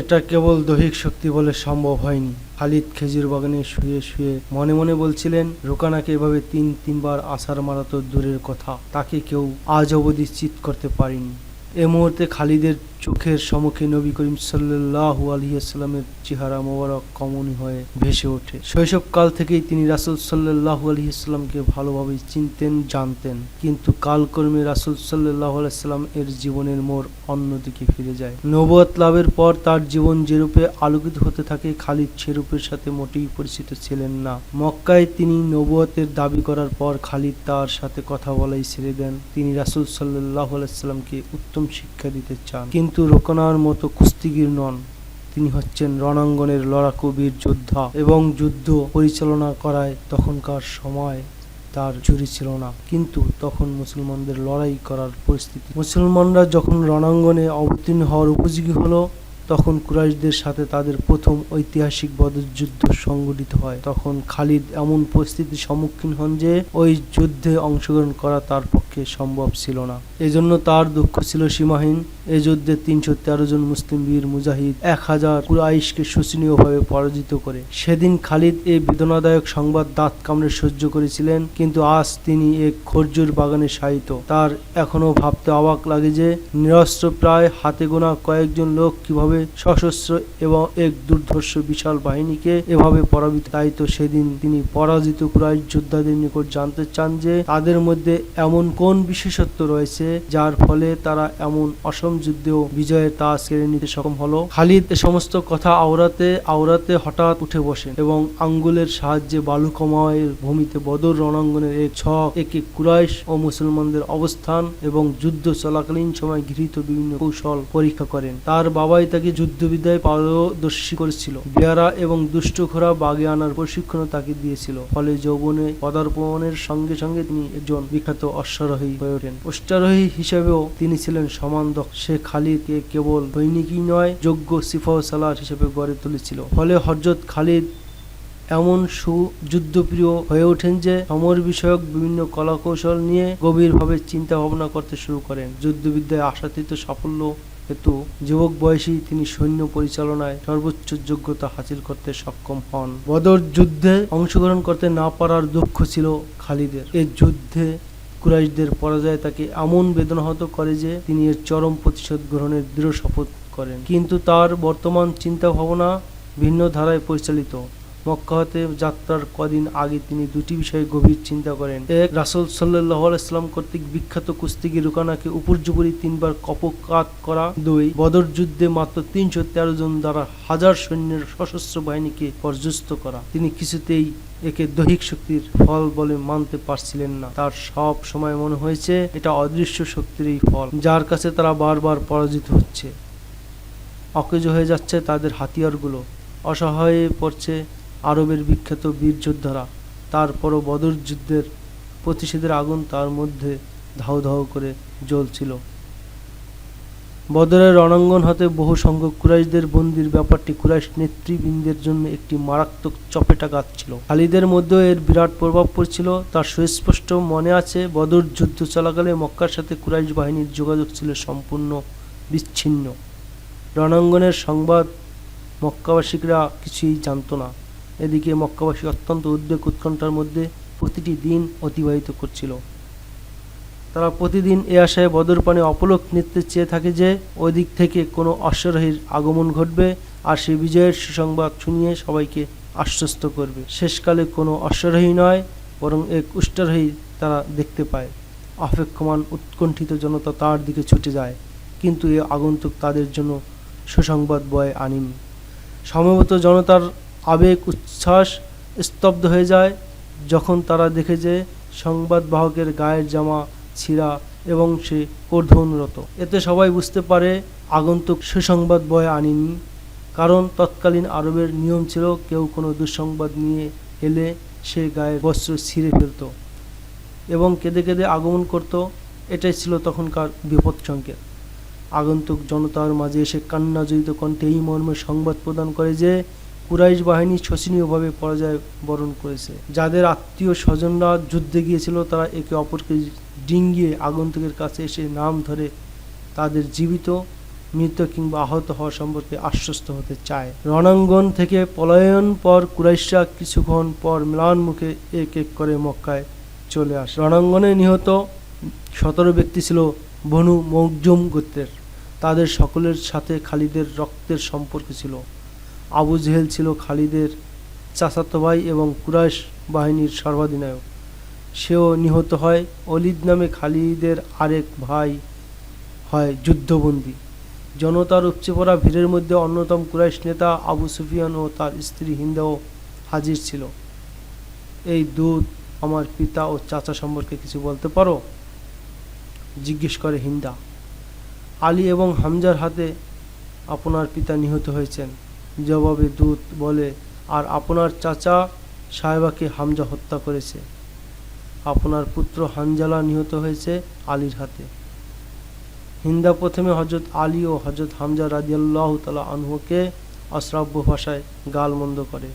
এটা কেবল দৈহিক শক্তি বলে সম্ভব হয়নি। খালিদ খেজুর বাগানে শুয়ে শুয়ে মনে মনে বলছিলেন, রোকানাকে এভাবে তিন তিনবার আসার মারা তো দূরের কথা, তাকে কেউ আজ অবধি চিত করতে পারেনি। এ মুহূর্তে খালিদের চোখের সম্মুখে নবী করিম সাল্লাহু আলহিহাস্লামের চেহারা মোবারক কমনি হয়ে ভেসে ওঠে। শৈশবকাল থেকেই তিনি রাসুল সাল্লাহু আলহিহাস্লামকে ভালোভাবে চিনতেন, জানতেন। কিন্তু কালকর্মে রাসুল সাল্লাহ আলাইসাল্লাম এর জীবনের মোড় অন্যদিকে ফিরে যায়। নবত লাভের পর তার জীবন যেরূপে আলোকিত হতে থাকে, খালিদ সেরূপের সাথে মোটেই পরিচিত ছিলেন না। মক্কায় তিনি নবুয়তের দাবি করার পর খালিদ তার সাথে কথা বলাই ছেড়ে দেন। তিনি রাসুল সাল্লাহ আলাইসাল্লামকে উত্তম শিক্ষা দিতে চান। কিন্তু রোকনার মতো কুস্তিগির নন। তিনি হচ্ছেন রণাঙ্গনের লড়াকু বীর যোদ্ধা এবং যুদ্ধ পরিচালনা করায় তখনকার সময় তার ঝুড়ি ছিল না। কিন্তু তখন মুসলমানদের লড়াই করার পরিস্থিতি। মুসলমানরা যখন রণাঙ্গনে অবতীর্ণ হওয়ার উপযোগী হলো তখন কুরাইশদের সাথে তাদের প্রথম ঐতিহাসিক বদযুদ্ধ সংগঠিত হয়। তখন খালিদ এমন পরিস্থিতির সম্মুখীন হন যে, ওই যুদ্ধে অংশগ্রহণ করা তার পক্ষে সম্ভব ছিল না। এজন্য তার দুঃখ ছিল সীমাহীন। এ যুদ্ধে তিনশো তেরো জন মুসলিম বীর মুজাহিদ, এক হাজার কুরাইশকে শোচনীয়ভাবে পরাজিত করে। সেদিন খালিদ এই বেদনাদায়ক সংবাদ দাঁত কামড়ে সহ্য করেছিলেন, কিন্তু আজ তিনি এক খরজুর বাগানে শায়িত। তার এখনও ভাবতে অবাক লাগে যে, নিরস্ত্র প্রায় হাতে গোনা কয়েকজন লোক কীভাবে সশস্ত্র এবং এক দুর্ধর্ষ বিশাল বাহিনীকে এভাবে পরাজিত তাই তো সেদিন তিনি পরাজিত কুরাইশ যোদ্ধাদের নিকট জানতে চান যে তাদের মধ্যে এমন কোন বিশেষত্ব রয়েছে যার ফলে তারা এমন অসম যুদ্ধেও বিজয়ের তাজ কেড়ে নিতে সক্ষম হলো। খালিদ এ সমস্ত কথা আওরাতে আওরাতে হঠাৎ উঠে বসেন এবং আঙ্গুলের সাহায্যে বালুকময়ের ভূমিতে বদর রণাঙ্গনের এক ছক, একে কুরাইশ ও মুসলমানদের অবস্থান এবং যুদ্ধ চলাকালীন সময় গৃহীত বিভিন্ন কৌশল পরীক্ষা করেন। তার বাবাই তাকে যুদ্ধবিদ্যায় পারদর্শী করেছিল। বেয়ারা এবং দুষ্ট ঘোড়া বাগে আনার প্রশিক্ষণও তাকে দিয়েছিল। ফলে যৌবনে পদার্পণের সঙ্গে সঙ্গে তিনি একজন বিখ্যাত অশ্বারোহী হয়ে ওঠেন। অশ্বারোহী হিসেবেও তিনি ছিলেন সমান দক্ষ। সে খালিদকে কেবল সৈনিকই নয়, যোগ্য সিফাহ সালার হিসেবে গড়ে তুলেছিল। ফলে হজরত খালিদ এমন সুযুদ্ধপ্রিয় হয়ে ওঠেন যে, সমর বিষয়ক বিভিন্ন কলাকৌশল নিয়ে গভীরভাবে চিন্তা ভাবনা করতে শুরু করেন। যুদ্ধবিদ্যায় আশাতীত সাফল্য হেতু যুবক বয়সী তিনি সৈন্য পরিচালনায় সর্বোচ্চ যোগ্যতা হাসিল করতে সক্ষম হন। বদর যুদ্ধে অংশগ্রহণ করতে না পারার দুঃখ ছিল খালিদের। এই যুদ্ধে কুরাইশদের পরাজয় তাকে এমন বেদনাহত করে যে তিনি এর চরম প্রতিশোধ গ্রহণের দৃঢ় শপথ করেন। কিন্তু তার বর্তমান চিন্তা ভাবনা ভিন্ন ধারায় পরিচালিত। মক্কা হতে যাত্রার কদিন আগে তিনি দুটি বিষয়ে গভীর চিন্তা করেন। এক, রাসুল সাল্লাহ আলাইসলাম কর্তৃক বিখ্যাত কুস্তিগি রুকানাকে উপর্যুপরি তিনবার কপকাত করা। দুই, বদর যুদ্ধে মাত্র তিনশো তেরো জন দ্বারা হাজার সৈন্যের সশস্ত্র বাহিনীকে পর্যস্ত করা। তিনি কিছুতেই একে দৈহিক শক্তির ফল বলে মানতে পারছিলেন না। তার সব সময় মনে হয়েছে, এটা অদৃশ্য শক্তিরই ফল, যার কাছে তারা বারবার পরাজিত হচ্ছে। অকেজ হয়ে যাচ্ছে তাদের হাতিয়ারগুলো। অসহায় পড়ছে আরবের বিখ্যাত বীর যোদ্ধারা। তারপরও বদর যুদ্ধের প্রতিশোধের আগুন তার মধ্যে ধাউ ধাউ করে জ্বলছিল। বদরের রণাঙ্গন হাতে বহু সংখ্যক কুরাইশদের বন্দির ব্যাপারটি কুরাইশ নেতৃবৃন্দের জন্য একটি মারাত্মক চপেটাঘাত ছিল। খালিদের মধ্যেও এর বিরাট প্রভাব পড়ছিল। তার সুস্পষ্ট মনে আছে, বদর যুদ্ধ চলাকালে মক্কার সাথে কুরাইশ বাহিনীর যোগাযোগ ছিল সম্পূর্ণ বিচ্ছিন্ন। রণাঙ্গনের সংবাদ মক্কাবাসীরা কিছুই জানত না। এদিকে মক্কাবাসী অত্যন্ত উদ্বেগ উৎকণ্ঠার মধ্যে প্রতিটি দিন অতিবাহিত করছিল। তারা প্রতিদিন এ আশায় বদর পানে অপলক নৃত্যে চেয়ে থাকে যে, ওই দিক থেকে কোনো অশ্বারোহীর আগমন ঘটবে আর সে বিজয়ের সুসংবাদ শুনিয়ে সবাইকে আশ্বস্ত করবে। শেষকালে কোনো অশ্বারোহী নয়, বরং এক উষ্টারোহী তারা দেখতে পায়। অপেক্ষমান উৎকণ্ঠিত জনতা তার দিকে ছুটে যায়, কিন্তু এ আগন্তুক তাদের জন্য সুসংবাদ বয়ে আনেনি। সমবেত জনতার আবেগ উচ্ছ্বাস স্তব্ধ হয়ে যায় যখন তারা দেখে যে সংবাদবাহকের গায়ের জামা ছিঁড়া এবং সে কর্ধনরত এতে সবাই বুঝতে পারে আগন্তুক সুসংবাদ বয়ে আনেনি, কারণ তৎকালীন আরবের নিয়ম ছিল কেউ কোনো দুঃসংবাদ নিয়ে এলে সে গায়ের বস্ত্র ছিঁড়ে ফেলত এবং কেঁদে কেঁদে আগমন করত। এটাই ছিল তখনকার বিপদ সংকেত। আগন্তুক জনতার মাঝে এসে কান্নাজড়িত কণ্ঠে এই মর্মে সংবাদ প্রদান করে যে কুরাইশ বাহিনী শোচনীয়ভাবে পরাজয় বরণ করেছে। যাদের আত্মীয় স্বজনরা যুদ্ধে গিয়েছিল, তারা একে অপরকে ডিঙ্গিয়ে আগন্তুকের কাছে এসে নাম ধরে তাদের জীবিত, মৃত কিংবা আহত হওয়া সম্পর্কে আশ্বস্ত হতে চায়। রণাঙ্গন থেকে পলায়ন পর কুরাইশরা কিছুক্ষণ পর ম্লান মুখে এক এক করে মক্কায় চলে আসে। রণাঙ্গনে নিহত সতেরো ব্যক্তি ছিল বনু মৌজুম গোত্রের। তাদের সকলের সাথে খালিদের রক্তের সম্পর্ক ছিল। আবু জেহেল ছিল খালিদের চাচাতো ভাই এবং কুরাইশ বাহিনীর সর্বাধিনায়ক। সেও নিহত হয় অলিদ নামে খালিদের আরেক ভাই হয় যুদ্ধবন্দী। জনতার উপচে পড়া ভিড়ের মধ্যে অন্যতম কুরাইশ নেতা আবু সুফিয়ান ও তার স্ত্রী হিন্দাও হাজির ছিল। এই দূত আমার পিতা ও চাচা সম্পর্কে কিছু বলতে পারো? জিজ্ঞেস করে হিন্দা। আলী এবং হামজার হাতে আপনার পিতা নিহত হয়েছেন। জবাবে দূত বলে, আর আপনার চাচা সাহেবাকে হামজা হত্যা করেছে। আপনার পুত্র হানজালা নিহত হয়েছে আলীর হাতে। হিন্দা প্রথমে হজরত আলী ও হজরত হামজা রাজিয়াল্লাহ তালা আনহুকে অশ্রাব্য ভাষায় গালমন্দ করে।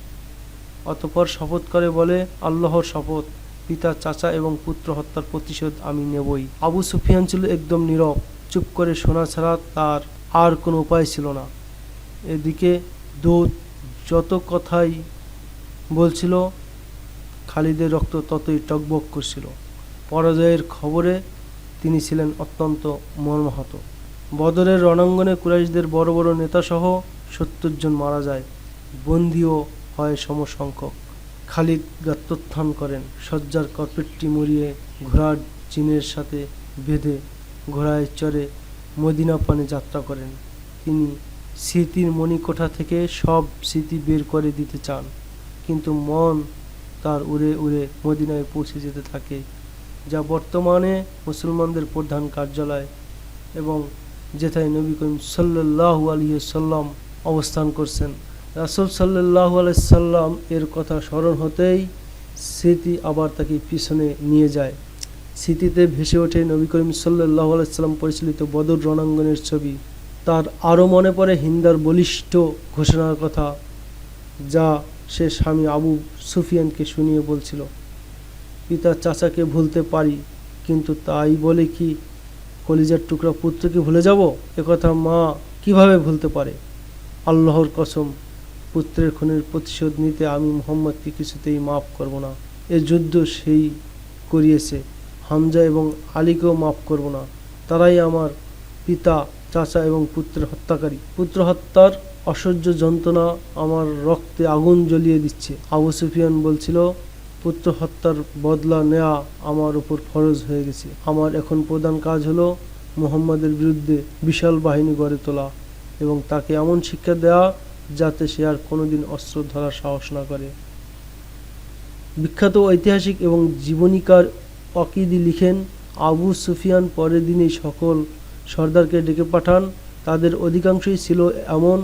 অতপর শপথ করে বলে, আল্লাহর শপথ, পিতা, চাচা এবং পুত্র হত্যার প্রতিশোধ আমি নেবই। আবু সুফিয়ান ছিল একদম নীরব। চুপ করে শোনা ছাড়া তার আর কোনো উপায় ছিল না। এদিকে দূত যত কথাই বলছিল, খালিদের রক্ত ততই টকবক করছিল। পরাজয়ের খবরে তিনি ছিলেন অত্যন্ত মর্মাহত। বদরের রণাঙ্গনে কুরাইশদের বড় বড় নেতাসহ সত্তর জন মারা যায়, বন্দিও হয় সমসংখ্যক। খালিদ গাত্রোত্থান করেন শয্যার কর্পেটটি মরিয়ে ঘোড়ার চিনের সাথে বেঁধে ঘোড়ায় চড়ে মদিনা পানে যাত্রা করেন। তিনি স্মৃতির মণিকোঠা থেকে সব স্মৃতি বের করে দিতে চান। কিন্তু মন তার উড়ে উড়ে মদিনায় পৌঁছে যেতে থাকে, যা বর্তমানে মুসলমানদের প্রধান কার্যালয় এবং যেথায় নবী করিম সাল্লাহ আলিয়া সাল্লাম অবস্থান করছেন। রাসুল সাল্লাহ সাল্লাম এর কথা স্মরণ হতেই স্মৃতি আবার তাকে পিছনে নিয়ে যায়। স্মৃতিতে ভেসে ওঠে নবী করিম সাল্লাহ আলাইসাল্লাম পরিচালিত বদর রণাঙ্গনের ছবি। তার আরও মনে পড়ে হিন্দার বলিষ্ঠ ঘোষণার কথা, যা সে স্বামী আবু সুফিয়ানকে শুনিয়ে বলছিল পিতা চাচাকে ভুলতে পারি, কিন্তু তাই বলে কি কলিজার টুকরা পুত্রকে ভুলে যাব? একথা মা কীভাবে ভুলতে পারে? আল্লাহর কসম, পুত্রের খুনের প্রতিশোধ নিতে আমি মোহাম্মদকে কিছুতেই মাফ করব না। এ যুদ্ধ সেই করিয়েছে, হামজা এবং আলীকেও মাফ করব না। তারাই আমার পিতা চাচা এবং পুত্রের হত্যাকারী। পুত্র হত্যার অসহ্য যন্ত্রণা আমার রক্তে আগুন জ্বলিয়ে দিচ্ছে। আবু সুফিয়ান বলছিল, পুত্র হত্যার বদলা নেওয়া আমার উপর ফরজ হয়ে গেছে। আমার এখন প্রধান কাজ হলো মুহাম্মাদের বিরুদ্ধে বিশাল বাহিনী গড়ে তোলা এবং তাকে এমন শিক্ষা দেওয়া যাতে সে আর কোনোদিন অস্ত্র ধরার সাহস না করে। বিখ্যাত ঐতিহাসিক এবং জীবনীকার অকিদি লিখেন, আবু সুফিয়ান পরের দিনই সকল সর্দারকে ডেকে পাঠান। তাদের অধিকাংশই ছিল এমন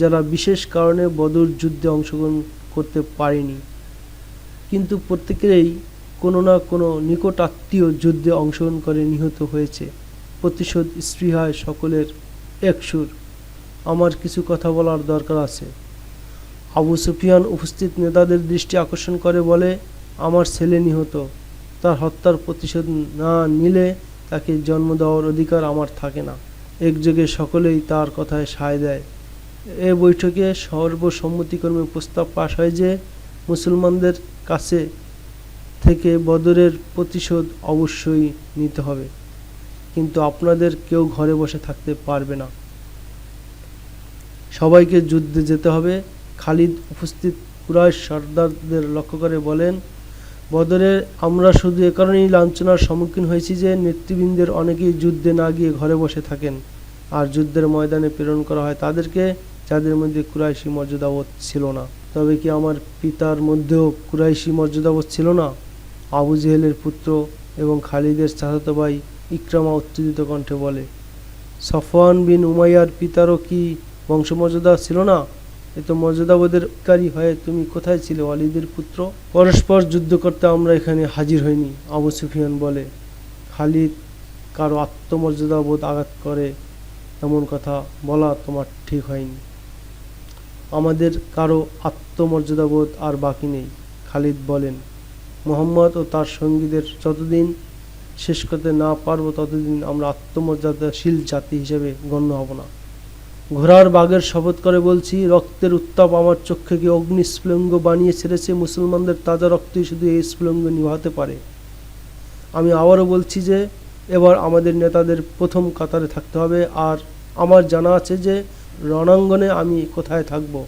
যারা বিশেষ কারণে বদর যুদ্ধে অংশগ্রহণ করতে পারেনি। কিন্তু প্রত্যেকেরই কোনো না কোনো নিকট আত্মীয় যুদ্ধে অংশগ্রহণ করে নিহত হয়েছে। প্রতিশোধ স্পৃহায় সকলের একসুর আমার কিছু কথা বলার দরকার আছে। আবু সুফিয়ান উপস্থিত নেতাদের দৃষ্টি আকর্ষণ করে বলে, আমার ছেলে নিহত। তার হত্যার প্রতিশোধ না নিলে তাকে জন্ম দেওয়ার অধিকার আমার থাকে না। একযোগে সকলেই তার কথায় সায় দেয়। এ বৈঠকে সর্বসম্মতিক্রমে প্রস্তাব পাশ হয় যে, মুসলমানদের কাছে থেকে বদরের প্রতিশোধ অবশ্যই নিতে হবে। কিন্তু আপনাদের কেউ ঘরে বসে থাকতে পারবে না। সবাইকে যুদ্ধে যেতে হবে। খালিদ উপস্থিত কুরাইশ সর্দারদের লক্ষ্য করে বলেন বদরে আমরা শুধু এ কারণেই লাঞ্ছনার সম্মুখীন হয়েছি যে নেতৃবৃন্দের অনেকেই যুদ্ধে না গিয়ে ঘরে বসে থাকেন আর যুদ্ধের ময়দানে প্রেরণ করা হয় তাদেরকে, যাদের মধ্যে কুরাইশি মর্যাদাবোধ ছিল না। তবে কি আমার পিতার মধ্যেও কুরাইশি মর্যাদাবোধ ছিল না? আবু জেহেলের পুত্র এবং খালিদের চাচাতো ভাই ইকরামা উত্তেজিত কণ্ঠে বলে, সফওয়ান বিন উমাইয়ার পিতারও কি বংশমর্যাদা ছিল না? এত মর্যাদাবোধের কারী হয়ে তুমি কোথায় ছিলে? ওয়ালিদের পুত্র। পরস্পর যুদ্ধ করতে আমরা এখানে হাজির হইনি, আবু সুফিয়ান বলে। খালিদ কারও আত্মমর্যাদাবোধ আঘাত করে, এমন কথা বলা তোমার ঠিক হয়নি। আমাদের কারও আত্মমর্যাদাবোধ আর বাকি নেই, খালিদ বলেন। মোহাম্মদ ও তার সঙ্গীদের যতদিন শেষ করতে না পারব, ততদিন আমরা আত্মমর্যাদাশীল জাতি হিসেবে গণ্য হব না। ঘোড়ার বাঘের শপথ করে বলছি, রক্তের উত্তাপ আমার চক্ষুকে অগ্নিস্ফুলঙ্গ বানিয়ে ছেড়েছে, মুসলমানদের তাজা রক্তই শুধু এই স্ফুলঙ্গ নিভাতে পারে। আমি আবারও বলছি যে, এবার আমাদের নেতাদের প্রথম কাতারে থাকতে হবে, আর আমার জানা আছে যে, রণাঙ্গনে আমি কোথায় থাকব।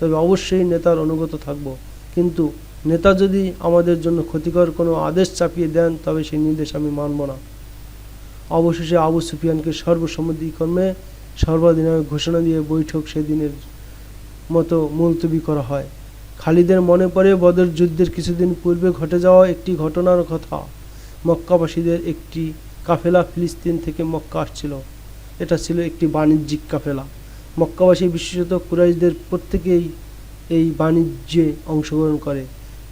তবে অবশ্যই নেতার অনুগত থাকব। কিন্তু নেতা যদি আমাদের জন্য ক্ষতিকর কোনো আদেশ চাপিয়ে দেন, তবে সেই নির্দেশ আমি মানব না। অবশেষে আবু সুফিয়ানকে সর্বসম্মতিক্রমে সর্বাধিনায়ক ঘোষণা দিয়ে বৈঠক সেদিনের মতো মুলতবি করা হয়। খালিদের মনে পড়ে বদর যুদ্ধের কিছুদিন পূর্বে ঘটে যাওয়া একটি ঘটনার কথা। মক্কাবাসীদের একটি কাফেলা ফিলিস্তিন থেকে মক্কা আসছিল। এটা ছিল একটি বাণিজ্যিক কাফেলা। মক্কাবাসী, বিশেষত কুরাইশদের প্রত্যেকেই এই বাণিজ্যে অংশগ্রহণ করে।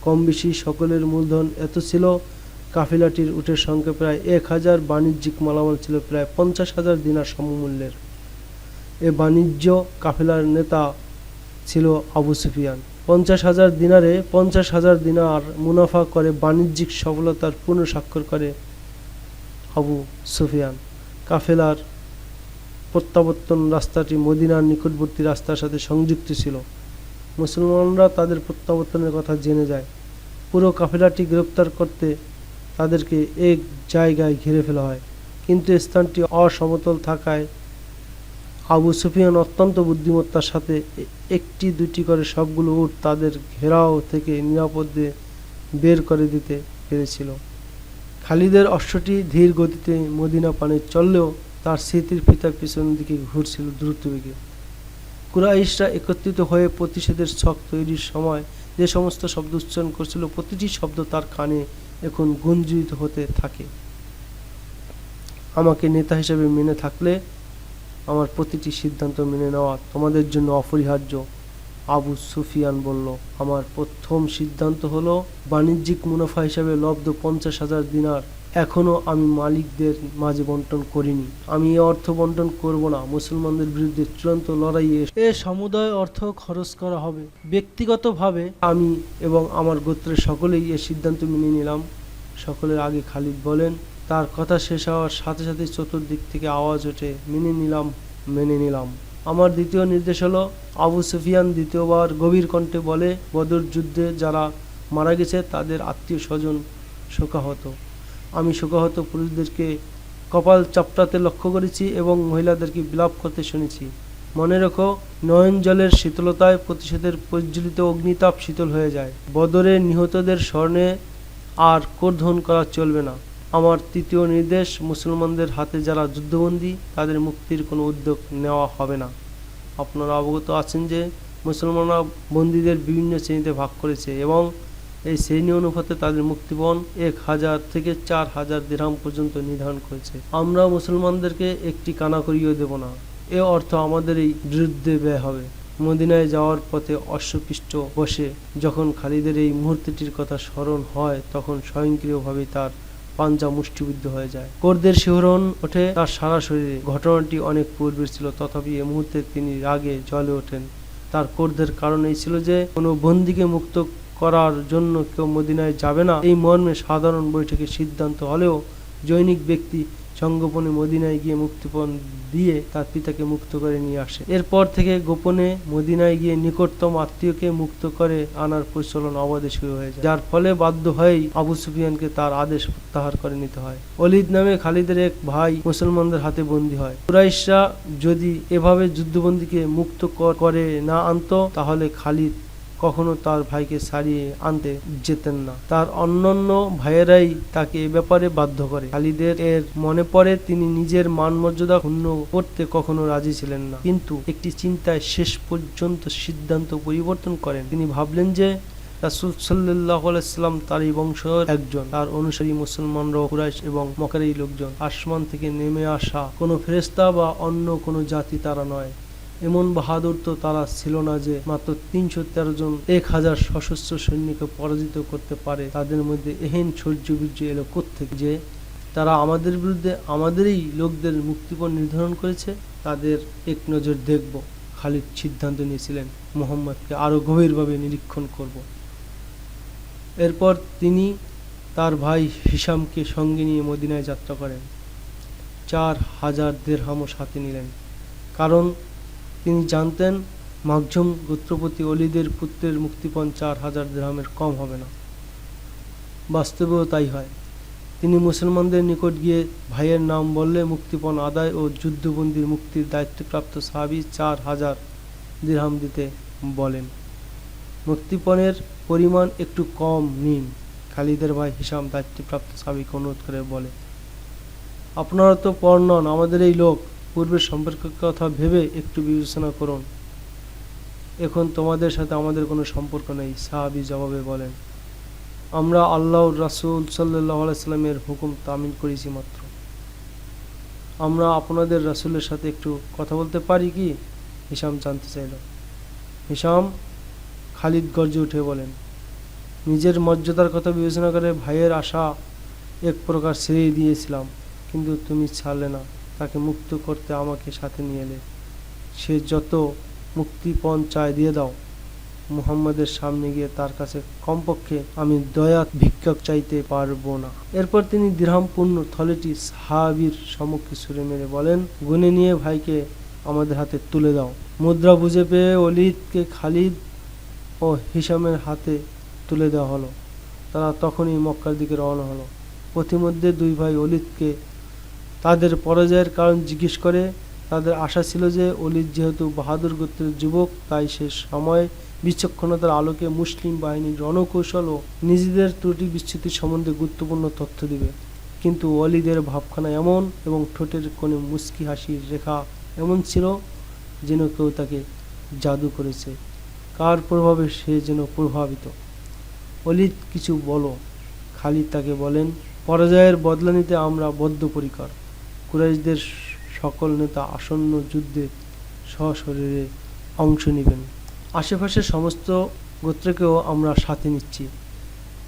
কম বেশি সকলের মূলধন এত ছিল, কাফেলাটির উটের সংখ্যা প্রায় এক হাজার, বাণিজ্যিক মালামাল ছিল প্রায় পঞ্চাশ হাজার দিনার সমমূল্যের। এ বাণিজ্য কাফেলার নেতা ছিল আবু সুফিয়ান। পঞ্চাশ হাজার দিনারে পঞ্চাশ হাজার দিনার মুনাফা করে বাণিজ্যিক সফলতার পূর্ণ স্বাক্ষর করে আবু সুফিয়ান। কাফেলার প্রত্যাবর্তন রাস্তাটি মদিনার নিকটবর্তী রাস্তার সাথে সংযুক্ত ছিল। মুসলমানরা তাদের প্রত্যাবর্তনের কথা জেনে যায়। পুরো কাফেলাটি গ্রেপ্তার করতে তাদেরকে এক জায়গায় ঘিরে ফেলা হয়। কিন্তু স্থানটি অসমতল থাকায় আবু সুফিয়ান অত্যন্ত বুদ্ধিমত্তার সাথে একটি দুটি করে সবগুলো উট তাদের ঘেরাও থেকে নিরাপদে বের করে দিতে পেরেছিল। খালিদের অশ্বটি ধীর গতিতে মদিনা পানে চললেও তার স্মৃতির ফিতার পিছনের দিকে ঘুরছিল দ্রুত বেগে। কুরাইশরা একত্রিত হয়ে প্রতিষেধের ছক তৈরির সময় যে সমস্ত শব্দ উচ্চারণ করছিল, প্রতিটি শব্দ তার কানে এখন গুঞ্জিত হতে থাকে। আমাকে নেতা হিসেবে মেনে থাকলে আমার প্রতিটি সিদ্ধান্ত মেনে নেওয়া তোমাদের জন্য অপরিহার্য। আবু সুফিয়ান বলল আমার প্রথম সিদ্ধান্ত হলো বাণিজ্যিক মুনাফা হিসাবে লব্ধ পঞ্চাশ হাজার দিনার। এখনও আমি মালিকদের মাঝে বন্টন করিনি। আমি এ অর্থ বন্টন করব না। মুসলমানদের বিরুদ্ধে চূড়ান্ত লড়াইয়ে এ সমুদায় অর্থ খরচ করা হবে। ব্যক্তিগতভাবে আমি এবং আমার গোত্রের সকলেই এ সিদ্ধান্ত মেনে নিলাম। সকলের আগে খালিদ বলেন তার কথা শেষ হওয়ার সাথে সাথে চতুর্দিক থেকে আওয়াজ ওঠে, মেনে নিলাম মেনে নিলাম। আমার দ্বিতীয় নির্দেশ হলো, আবু সুফিয়ান দ্বিতীয়বার গভীর কণ্ঠে বলে, বদর যুদ্ধে যারা মারা গেছে, তাদের আত্মীয় স্বজন শোকাহত। আমি শোকাহত পুরুষদেরকে কপাল চাপটাতে লক্ষ্য করেছি এবং মহিলাদেরকে বিলাপ করতে শুনেছি। মনে রেখো, নয়ন জলের শীতলতায় প্রতিশোধের প্রজ্বলিত অগ্নিতাপ শীতল হয়ে যায়। বদরে নিহতদের স্বর্ণে আর কোর্ধন করা চলবে না। আমার তৃতীয় নির্দেশ, মুসলমানদের হাতে যারা যুদ্ধবন্দী, তাদের মুক্তির কোনো উদ্যোগ নেওয়া হবে না। আপনারা অবগত আছেন যে মুসলমানরা বন্দীদের বিভিন্ন শ্রেণীতে ভাগ করেছে এবং এই শ্রেণি অনুপাতে তাদের মুক্তিপণ এক হাজার থেকে চার হাজার দিরহাম পর্যন্ত নির্ধারণ করেছে। আমরা মুসলমানদেরকে একটি কানা করিয়েও দেব না। এ অর্থ আমাদের এই বিরুদ্ধে ব্যয় হবে। মদিনায় যাওয়ার পথে অশ্বপৃষ্ঠ বসে যখন খালিদের এই মুহূর্তটির কথা স্মরণ হয়, তখন স্বয়ংক্রিয়ভাবে তার পাঞ্জা মুষ্টিবিদ্ধ হয়ে যায়। কোরদের শিহরণ ওঠে তার সারা শরীরে। ঘটনাটি অনেক পূর্বের ছিল, তথাপি এ মুহূর্তে তিনি রাগে জলে ওঠেন। তার কোরদের কারণ এই ছিল যে, কোনো বন্দিকে মুক্ত করার জন্য কেউ মদিনায় যাবে না। এই মর্মে সাধারণ বৈঠকে সিদ্ধান্ত হলেও, জৈনিক ব্যক্তি সঙ্গোপনে মদিনায় গিয়ে মুক্তিপণ দিয়ে তার পিতাকে মুক্ত করে নিয়ে আসে। এরপর থেকে গোপনে মদিনায় গিয়ে নিকটতম আত্মীয়কে মুক্ত করে আনার প্রচলন অবাধে শুরু হয়ে যায়। যার ফলে বাধ্য হয়েই আবু সুফিয়ানকে তার আদেশ প্রত্যাহার করে নিতে হয়। অলিদ নামে খালিদের এক ভাই মুসলমানদের হাতে বন্দী হয়। কুরাইশরা যদি এভাবে যুদ্ধবন্দীকে মুক্ত করে না আনতো, তাহলে খালিদ কখনো তার ভাইকে ছাড়িয়ে আনতে যেতেন না। তার অন্যান্য ভাইয়েরাই তাকে এ ব্যাপারে বাধ্য করে। খালিদের এর মনে পড়ে তিনি নিজের মান মর্যাদা ক্ষুণ্ণ করতে কখনো রাজি ছিলেন না। কিন্তু একটি চিন্তায় শেষ পর্যন্ত সিদ্ধান্ত পরিবর্তন করেন। তিনি ভাবলেন যে রাসুল সাল্লাহ আলাইসাল্লাম তারই বংশ একজন। তার অনুসারী মুসলমানরা কুরাইশ এবং মকারি লোকজন। আসমান থেকে নেমে আসা কোনো ফেরেস্তা বা অন্য কোনো জাতি তারা নয়। এমন বাহাদুর তো তারা ছিল না যে মাত্র তিনশো তেরো জন এক হাজার সশস্ত্র সৈন্যকে পরাজিত করতে পারে। তাদের মধ্যে এহেন শৌর্যবীর্য এলো কোত্থেকে যে তারা আমাদের বিরুদ্ধে আমাদেরই লোকদের মুক্তিপণ নির্ধারণ করেছে। তাদের এক নজর দেখব। খালিদ সিদ্ধান্ত নিয়েছিলেন মোহাম্মদকে আরও গভীরভাবে নিরীক্ষণ করব। এরপর তিনি তার ভাই হিসামকে সঙ্গে নিয়ে মদিনায় যাত্রা করেন। চার হাজার দেড়হামও সাথে নিলেন। কারণ তিনি জানতেন মাকঝুম গোত্রপতি অলিদের পুত্রের মুক্তিপণ চার হাজার দ্রামের কম হবে না। বাস্তবেও তাই হয়। তিনি মুসলমানদের নিকট গিয়ে ভাইয়ের নাম বললে মুক্তিপণ আদায় ও যুদ্ধবন্দির মুক্তির দায়িত্বপ্রাপ্ত সাহাবি চার হাজার দিরহাম দিতে বলেন, মুক্তিপণের পরিমাণ একটু কম নিন। খালিদের ভাই হিসাম দায়িত্বপ্রাপ্ত সাহাবিকে অনুরোধ করে বলে, আপনারা তো পর নন, আমাদের এই লোক পূর্বের সম্পর্কের কথা ভেবে একটু বিবেচনা করুন। এখন তোমাদের সাথে আমাদের কোনো সম্পর্ক নেই, সাহাবি জবাবে বলেন। আমরা আল্লাহ রাসুল সাল্লাহ সাল্লামের হুকুম তামিল করেছি মাত্র। আমরা আপনাদের রাসুলের সাথে একটু কথা বলতে পারি কি? হিসাম জানতে চাইল। হিসাম খালিদ গর্জে উঠে বলেন, নিজের মর্যাদার কথা বিবেচনা করে ভাইয়ের আশা এক প্রকার ছেড়ে দিয়েছিলাম, কিন্তু তুমি ছাড়লে না। তাকে মুক্ত করতে আমাকে সাথে নিয়ে এলে। সে যত মুক্তিপণ চায় দিয়ে দাও। মুহাম্মাদের সামনে গিয়ে তার কাছে কমপক্ষে আমি দয়া ভিক্ষা চাইতে পারব না। এরপর তিনি দিরহামপূর্ণ থলেটি সাহাবির সম্মুখে সুরে মেরে বলেন, গুনে নিয়ে ভাইকে আমাদের হাতে তুলে দাও। মুদ্রা বুঝে পেয়ে অলিদকে খালিদ ও হিসামের হাতে তুলে দেওয়া হলো। তারা তখনই মক্কার দিকে রওনা হলো। পথিমধ্যে দুই ভাই অলিদকে তাদের পরাজয়ের কারণ জিজ্ঞেস করে, তাদের আশা ছিল যে অলিদ যেহেতু বাহাদুর গোত্রের যুবক, তাই সে সময় বিচক্ষণতার আলোকে মুসলিম বাহিনীর রণকৌশল ও নিজেদের ত্রুটি বিচ্ছুতি সম্বন্ধে গুরুত্বপূর্ণ তথ্য দিবে। কিন্তু অলিদের ভাবখানা এমন এবং ঠোঁটের কোণে মুস্কি হাসির রেখা এমন ছিল যেন কেউ তাকে জাদু করেছে। কার প্রভাবে সে যেন প্রভাবিত? অলিদ কিছু বলো। খালিদ তাকে বলেন, পরাজয়ের বদলা নিতে আমরা বদ্ধপরিকর। কুরাইশদের সকল নেতা আসন্ন যুদ্ধে সশরীরে অংশ নেবেন। আশেপাশের সমস্ত গোত্রকেও আমরা সাথে নিচ্ছি।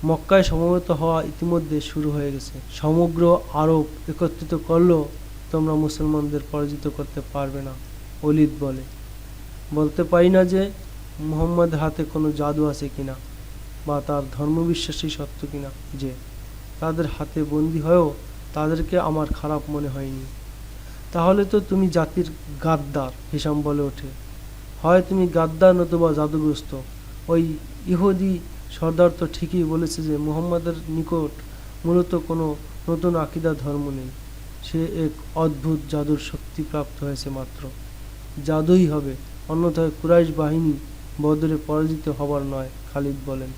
মক্কায় সমবেত হওয়া ইতিমধ্যে শুরু হয়ে গেছে। সমগ্র আরব একত্রিত করলেও তোমরা মুসলমানদের পরাজিত করতে পারবে না, অলিদ বলে। বলতে পারি না যে মুহাম্মদ হাতে কোনো জাদু আছে কিনা বা তার ধর্মবিশ্বাসী সত্য কিনা যে তাদের হাতে বন্দি হয়েও তাদেরকে আমার খারাপ মনে হয়নি। তাহলে তো তুমি জাতির গাদ্দার, হিসাম বলে ওঠে। হয় তুমি গাদ্দার নতুবা জাদুগ্রস্ত। ওই ইহুদি সর্দার তো ঠিকই বলেছে যে, মুহাম্মাদের নিকট মূলত কোনো নতুন আকিদা ধর্ম নেই। সে এক অদ্ভুত জাদুর শক্তি প্রাপ্ত হয়েছে মাত্র। জাদুই হবে, অন্যথায় কুরাইশ বাহিনী বদরে পরাজিত হবার নয়, খালিদ বলেন।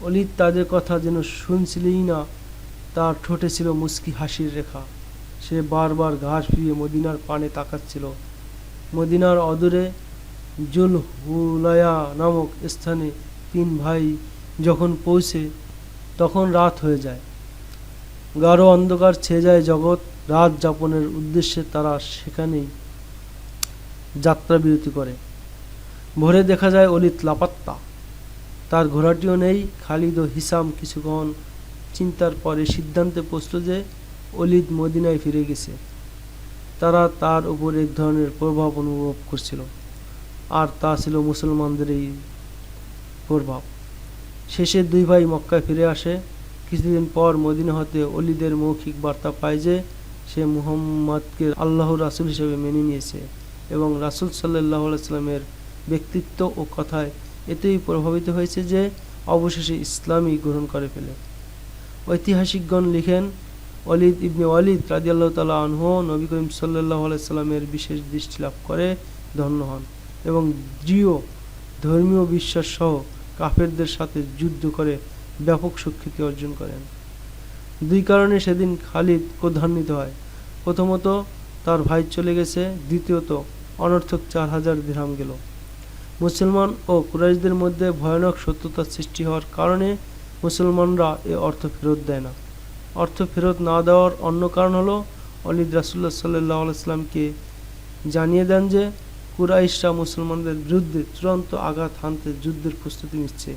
অলিদ তাদের কথা যেন শুনছিলেই না তার ঠোঁটে ছিল মুস্কি হাসির রেখা। সে বারবার ঘাস ফিরিয়ে মদিনার পানে তাকাচ্ছিল। মদিনার অদূরে জুল হুলায়া নামক স্থানে তিন ভাই যখন পৌঁছে, তখন রাত হয়ে যায়। গাঢ় অন্ধকার ছেয়ে যায় জগৎ। রাত যাপনের উদ্দেশ্যে তারা সেখানেই যাত্রা বিরতি করে। ভোরে দেখা যায় অলিত লাপাত্তা। তার ঘোড়াটিও নেই, খালিদ ও হিসাম কিছুক্ষণ চিন্তার পরে সিদ্ধান্তে পৌঁছল যে অলিদ মদিনায় ফিরে গেছে। তারা তার উপর এক ধরনের প্রভাব অনুভব করছিল। আর তা ছিল মুসলমানদের এই প্রভাব। শেষে দুই ভাই মক্কায় ফিরে আসে। কিছুদিন পর মদিনা হতে অলিদের মৌখিক বার্তা পায় যে সে মুহাম্মদকে আল্লাহ রাসুল হিসেবে মেনে নিয়েছে এবং রাসুল সাল্লাহ সাল্লামের ব্যক্তিত্ব ও কথায় এতই প্রভাবিত হয়েছে যে অবশেষে ইসলামই গ্রহণ করে ফেলে। ঐতিহাসিকগণ লিখেন অলিদ ইবনে ওয়ালিদ রাজিয়াল্লাহ তালা আনহু নবী করিম সাল্লাহ সাল্লামের বিশেষ দৃষ্টি লাভ করে ধন্য হন এবং দৃঢ় ধর্মীয় বিশ্বাস সহ কাফেরদের সাথে যুদ্ধ করে ব্যাপক সুখ্যাতি অর্জন করেন। দুই কারণে সেদিন খালিদ ক্রধান্বিত হয়। প্রথমত, তার ভাই চলে গেছে, দ্বিতীয়ত, অনর্থক চার হাজার দিরহাম গেল। মুসলমান ও কুরাইশদের মধ্যে ভয়ানক সত্যতার সৃষ্টি হওয়ার কারণে মুসলমানরা এ অর্থ ফেরত দেয় না। অর্থ ফেরত না দেওয়ার অন্য কারণ হলো অলিদ রাসুল্লাহ সাল্লাহ জানিয়ে দেন যে, কুরাইশরা মুসলমানদের বিরুদ্ধে চূড়ান্ত আঘাত হানতে যুদ্ধের প্রস্তুতি নিচ্ছে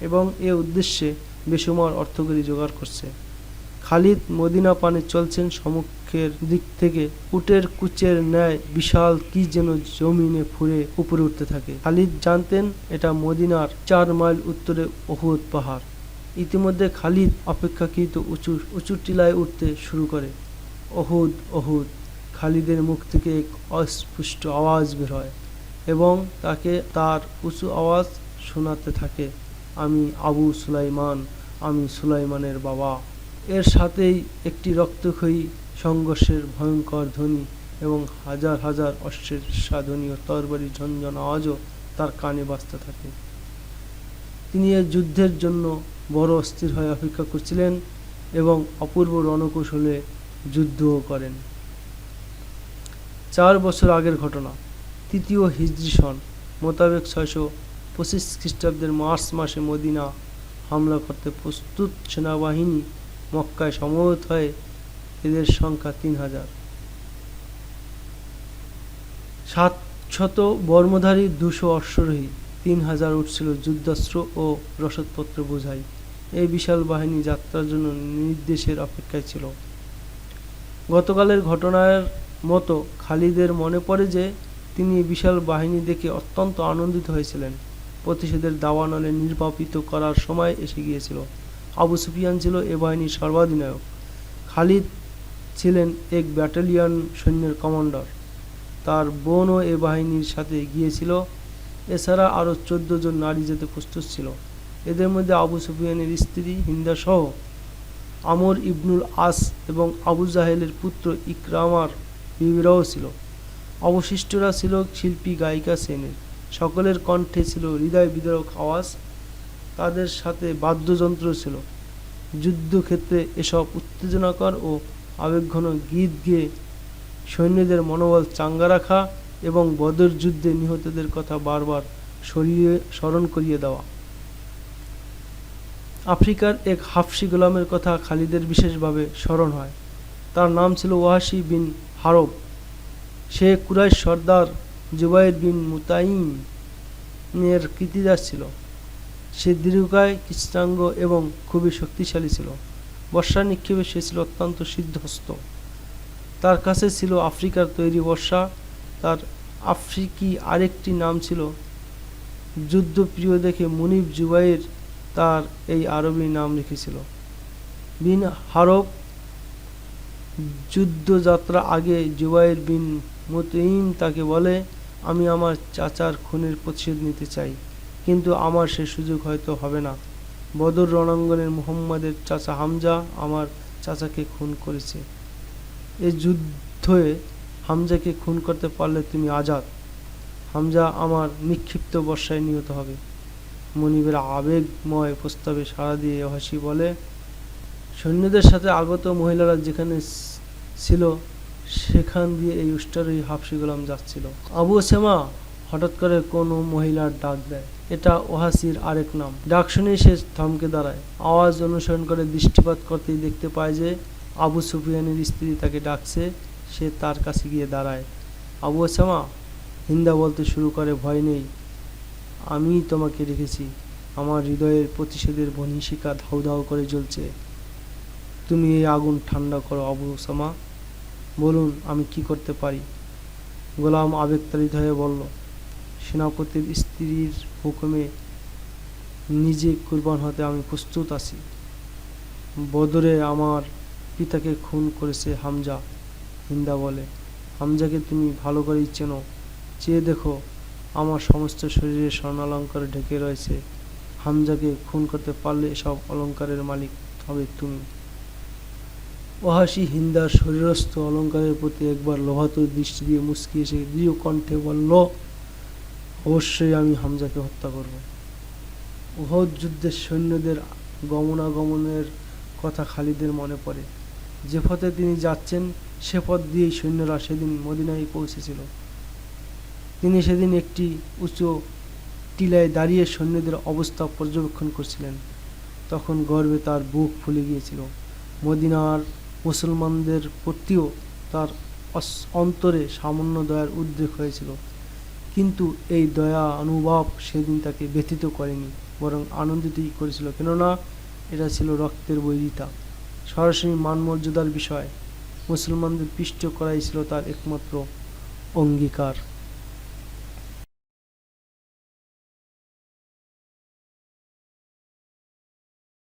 এবং এ উদ্দেশ্যে বেসুমার অর্থকরী জোগাড় করছে। খালিদ মদিনা পানে চলছেন সম্মুখের দিক থেকে। উটের কুচের ন্যায় বিশাল কি যেন জমিনে ফুরে উপরে উঠতে থাকে। খালিদ জানতেন এটা মদিনার চার মাইল উত্তরে অহুদ পাহাড়। ইতিমধ্যে খালিদ অপেক্ষাকৃত উঁচু উঁচু টিলায় উঠতে শুরু করে। অহুদ অহুদ, খালিদের মুখ থেকে এক অস্পষ্ট আওয়াজ বের হয় এবং তাকে তার উঁচু আওয়াজ শোনাতে থাকে, আমি আবু সুলাইমান, আমি সুলাইমানের বাবা। এর সাথেই একটি রক্তক্ষয়ী সংঘর্ষের ভয়ঙ্কর ধ্বনি এবং হাজার হাজার অশ্বের সাধনীয় তরবারি ঝঞ্ঝন আওয়াজও তার কানে বাজতে থাকে। তিনি এ যুদ্ধের জন্য বড় অস্থির হয়ে অপেক্ষা করছিলেন এবং অপূর্ব রণকৌশলে যুদ্ধও করেন। চার বছর আগের ঘটনা। তৃতীয় হিজরি সন মোতাবেক ছয়শো পঁচিশ খ্রিস্টাব্দের মার্চ মাসে মদিনা হামলা করতে প্রস্তুত সেনাবাহিনী মক্কায় সমবেত হয়ে এদের সংখ্যা তিন হাজার। সাতশত বর্মধারী দুশো অশ্বরোহী তিন হাজার উঠছিল যুদ্ধাস্ত্র ও রসদপত্র বোঝাই। এই বিশাল বাহিনী যাত্রার জন্য নির্দেশের অপেক্ষায় ছিল। গতকালের ঘটনার মতো খালিদের মনে পড়ে যে, তিনি বিশাল বাহিনী দেখে অত্যন্ত আনন্দিত হয়েছিলেন। প্রতিশোধের দাওয়ানলে নির্বাপিত করার সময় এসে গিয়েছিল। আবু সুফিয়ান ছিল এ বাহিনীর সর্বাধিনায়ক। খালিদ ছিলেন এক ব্যাটালিয়ন সৈন্যের কমান্ডার। তার বোনও এ বাহিনীর সাথে গিয়েছিল এছাড়া আরও চোদ্দ জন নারী যেতে প্রস্তুত ছিল। এদের মধ্যে আবু সুফিয়ানের স্ত্রী হিন্দা সহ আমর ইবনুল আস এবং আবু জাহেলের পুত্র ইকরামার বিবিরাও ছিল। অবশিষ্টরা ছিল শিল্পী, গায়িকা, সেনের। সকলের কণ্ঠে ছিল হৃদয় বিদারক আওয়াজ, তাদের সাথে বাদ্যযন্ত্র ছিল। যুদ্ধক্ষেত্রে এসব উত্তেজনাকর ও আবেগঘন গীত গেয়ে সৈন্যদের মনোবল চাঙ্গা রাখা এবং বদর যুদ্ধে নিহতদের কথা বারবার সরিয়ে, স্মরণ করিয়ে দেওয়া। আফ্রিকার এক হাফসি গোলামের কথা খালিদের বিশেষভাবে স্মরণ হয়। তার নাম ছিল ওয়াহাসি বিন হারব। সে কুরাইশ সর্দার জুবাইর বিন মুতাইম এর কৃতিদাস ছিল। সে দীর্ঘকায় কৃষ্ণাঙ্গ এবং খুবই শক্তিশালী ছিল। বর্ষা নিক্ষেপে সে ছিল অত্যন্ত সিদ্ধহস্ত। তার কাছে ছিল আফ্রিকার তৈরি বর্ষা। তার আফ্রিকি আরেকটি নাম ছিল। যুদ্ধপ্রিয় দেখে মুনিব জুবাইর তার এই আরবি নাম রেখেছিল বিন হারব যুদ্ধযাত্রা আগে জুবাইর বিন মুতঈম তাকে বলে, আমি আমার চাচার খুনের প্রতিশোধ নিতে চাই, কিন্তু আমার সে সুযোগ হয়তো হবে না। বদর রণাঙ্গনের মুহাম্মাদের চাচা হামজা আমার চাচাকে খুন করেছে। এই যুদ্ধে হামজাকে খুন করতে পারলে তুমি আজাদ। হামজা আমার নিক্ষিপ্ত বর্ষায় নিহত হবে। মনিবের আবেগময় প্রস্তাবে সাড়া দিয়ে হাসি বলে, সৈন্যদের সাথে আগত মহিলারা যেখানে ছিল, সেখান দিয়ে এই উষ্টারই হাফসি গোলাম যাচ্ছিল। আবু সেমা হঠাৎ করে কোনো মহিলার ডাক দেয়। এটা ওহাসির আরেক নাম। ডাক শুনে সে থমকে দাঁড়ায়। আওয়াজ অনুসরণ করে দৃষ্টিপাত করতেই দেখতে পায় যে আবু সুফিয়ানের স্ত্রী তাকে ডাকছে। সে তার কাছে গিয়ে দাঁড়ায়। আবু সেমা হিন্দা বলতে শুরু করে, ভয় নেই। আমি তোমাকে রেখেছি। আমার হৃদয়ের প্রতিশোধের বনিশিকা ধাউ ধাউ করে জ্বলছে। তুমি এই আগুন ঠান্ডা করো, আবু সামা বলুন, আমি কি করতে পারি? গোলাম আবেগতাড়িত হয়ে বলল, সেনাপতির স্ত্রীর হুকুমে নিজে কুরবান হতে আমি প্রস্তুত আছি। বদরে আমার পিতাকে খুন করেছে হামজা। হিন্দা বলে। হামজাকে তুমি ভালো করেই চেনো চেয়ে দেখো, আমার সমস্ত শরীরে স্বর্ণালঙ্কারে ঢেকে রয়েছে। হামজাকে খুন করতে পারলে এসব অলঙ্কারের মালিক হবে তুমি। ওহাসি হিন্দার শরীরস্থ অলঙ্কারের প্রতি একবার লোহাতুর দৃষ্টি দিয়ে মুসকি এসে দৃঢ় কণ্ঠে বলল, অবশ্যই আমি হামজাকে হত্যা করব। উহদ যুদ্ধের সৈন্যদের গমনাগমনের কথা খালিদের মনে পড়ে। যে পথে তিনি যাচ্ছেন, সে পথ দিয়েই সৈন্যরা সেদিন মদিনায় পৌঁছেছিল। তিনি সেদিন একটি উঁচু টিলায় দাঁড়িয়ে সৈন্যদের অবস্থা পর্যবেক্ষণ করছিলেন। তখন গর্বে তার বুক ফুলে গিয়েছিল। মদিনার মুসলমানদের প্রতিও তার অন্তরে সামান্য দয়ার উদ্রেক হয়েছিল। কিন্তু এই দয়া অনুভব সেদিন তাকে ব্যথিত করেনি, বরং আনন্দিতই করেছিল। কেননা, এটা ছিল রক্তের বৈরিতা। সরাসরি মানমর্যাদার বিষয়। মুসলমানদের পিষ্ট করাই ছিল তার একমাত্র অঙ্গীকার।